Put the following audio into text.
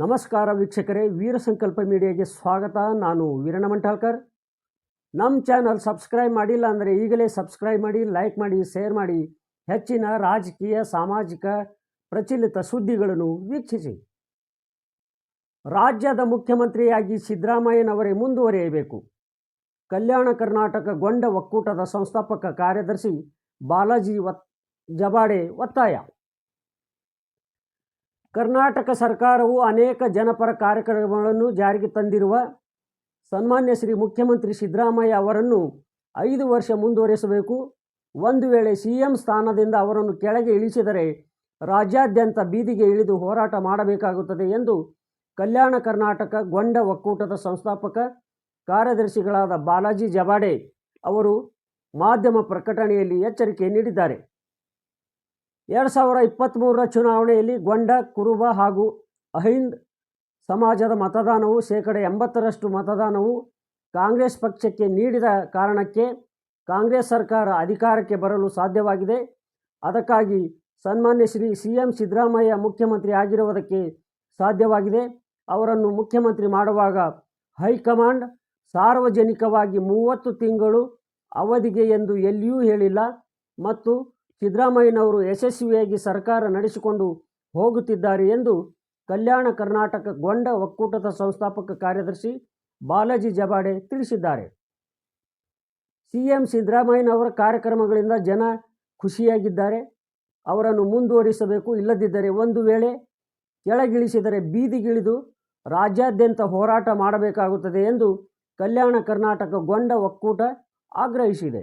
ನಮಸ್ಕಾರ ವೀಕ್ಷಕರೇ, ವೀರ ಸಂಕಲ್ಪ ಮೀಡಿಯಾಗೆ ಸ್ವಾಗತ. ನಾನು ವೀರಣ್ಣ ಮಂಠಾಳ್ಕರ್ ನಮ್ಮ ಚಾನಲ್ ಸಬ್ಸ್ಕ್ರೈಬ್ ಮಾಡಿಲ್ಲ ಅಂದರೆ ಈಗಲೇ ಸಬ್ಸ್ಕ್ರೈಬ್ ಮಾಡಿ, ಲೈಕ್ ಮಾಡಿ, ಶೇರ್ ಮಾಡಿ. ಹೆಚ್ಚಿನ ರಾಜಕೀಯ, ಸಾಮಾಜಿಕ, ಪ್ರಚಲಿತ ಸುದ್ದಿಗಳನ್ನು ವೀಕ್ಷಿಸಿ. ರಾಜ್ಯದ ಮುಖ್ಯಮಂತ್ರಿಯಾಗಿ ಸಿದ್ದರಾಮಯ್ಯನವರೇ ಮುಂದುವರಿಯಬೇಕು. ಕಲ್ಯಾಣ ಕರ್ನಾಟಕ ಗೊಂಡ ಒಕ್ಕೂಟದ ಸಂಸ್ಥಾಪಕ ಕಾರ್ಯದರ್ಶಿ ಬಾಲಾಜಿ ಒತ್ ಜಬಾಡೆ ಒತ್ತಾಯ. ಕರ್ನಾಟಕ ಸರ್ಕಾರವು ಅನೇಕ ಜನಪರ ಕಾರ್ಯಕ್ರಮಗಳನ್ನು ಜಾರಿಗೆ ತಂದಿರುವ ಸನ್ಮಾನ್ಯ ಶ್ರೀ ಮುಖ್ಯಮಂತ್ರಿ ಸಿದ್ದರಾಮಯ್ಯ ಅವರನ್ನು ಐದು ವರ್ಷ ಮುಂದುವರಿಸಬೇಕು. ಒಂದು ವೇಳೆ ಸಿ ಎಂ ಸ್ಥಾನದಿಂದ ಅವರನ್ನು ಕೆಳಗೆ ಇಳಿಸಿದರೆ ರಾಜ್ಯಾದ್ಯಂತ ಬೀದಿಗೆ ಇಳಿದು ಹೋರಾಟ ಮಾಡಬೇಕಾಗುತ್ತದೆ ಎಂದು ಕಲ್ಯಾಣ ಕರ್ನಾಟಕ ಗೊಂಡ ಒಕ್ಕೂಟದ ಸಂಸ್ಥಾಪಕ ಕಾರ್ಯದರ್ಶಿಗಳಾದ ಬಾಲಾಜಿ ಜಬಾಡೆ ಅವರು ಮಾಧ್ಯಮ ಪ್ರಕಟಣೆಯಲ್ಲಿ ಎಚ್ಚರಿಕೆ ನೀಡಿದ್ದಾರೆ. ಎರಡು ಸಾವಿರ ಇಪ್ಪತ್ತ್ಮೂರರ ಚುನಾವಣೆಯಲ್ಲಿ ಗೊಂಡ, ಕುರುಬ ಹಾಗೂ ಅಹಿಂದ್ ಸಮಾಜದ ಮತದಾನವು ಶೇಕಡ ಎಂಬತ್ತರಷ್ಟು ಮತದಾನವು ಕಾಂಗ್ರೆಸ್ ಪಕ್ಷಕ್ಕೆ ನೀಡಿದ ಕಾರಣಕ್ಕೆ ಕಾಂಗ್ರೆಸ್ ಸರ್ಕಾರ ಅಧಿಕಾರಕ್ಕೆ ಬರಲು ಸಾಧ್ಯವಾಗಿದೆ. ಅದಕ್ಕಾಗಿ ಸನ್ಮಾನ್ಯ ಶ್ರೀ ಸಿ ಎಂ ಸಿದ್ದರಾಮಯ್ಯ ಮುಖ್ಯಮಂತ್ರಿ ಆಗಿರುವುದಕ್ಕೆ ಸಾಧ್ಯವಾಗಿದೆ. ಅವರನ್ನು ಮುಖ್ಯಮಂತ್ರಿ ಮಾಡುವಾಗ ಹೈಕಮಾಂಡ್ ಸಾರ್ವಜನಿಕವಾಗಿ ಮೂವತ್ತು ತಿಂಗಳು ಅವಧಿಗೆ ಎಂದು ಎಲ್ಲಿಯೂ ಹೇಳಿಲ್ಲ ಮತ್ತು ಸಿದ್ದರಾಮಯ್ಯನವರು ಯಶಸ್ವಿಯಾಗಿ ಸರ್ಕಾರ ನಡೆಸಿಕೊಂಡು ಹೋಗುತ್ತಿದ್ದಾರೆ ಎಂದು ಕಲ್ಯಾಣ ಕರ್ನಾಟಕ ಗೊಂಡ ಒಕ್ಕೂಟದ ಸಂಸ್ಥಾಪಕ ಕಾರ್ಯದರ್ಶಿ ಬಾಲಾಜಿ ಜಬಾಡೆ ತಿಳಿಸಿದ್ದಾರೆ. ಸಿಎಂ ಸಿದ್ದರಾಮಯ್ಯನವರ ಕಾರ್ಯಕ್ರಮಗಳಿಂದ ಜನ ಖುಷಿಯಾಗಿದ್ದಾರೆ. ಅವರನ್ನು ಮುಂದುವರಿಸಬೇಕು, ಇಲ್ಲದಿದ್ದರೆ ಒಂದು ವೇಳೆ ಕೆಳಗಿಳಿಸಿದರೆ ಬೀದಿಗಿಳಿದು ರಾಜ್ಯಾದ್ಯಂತ ಹೋರಾಟ ಮಾಡಬೇಕಾಗುತ್ತದೆ ಎಂದು ಕಲ್ಯಾಣ ಕರ್ನಾಟಕ ಗೊಂಡ ಒಕ್ಕೂಟ ಆಗ್ರಹಿಸಿದೆ.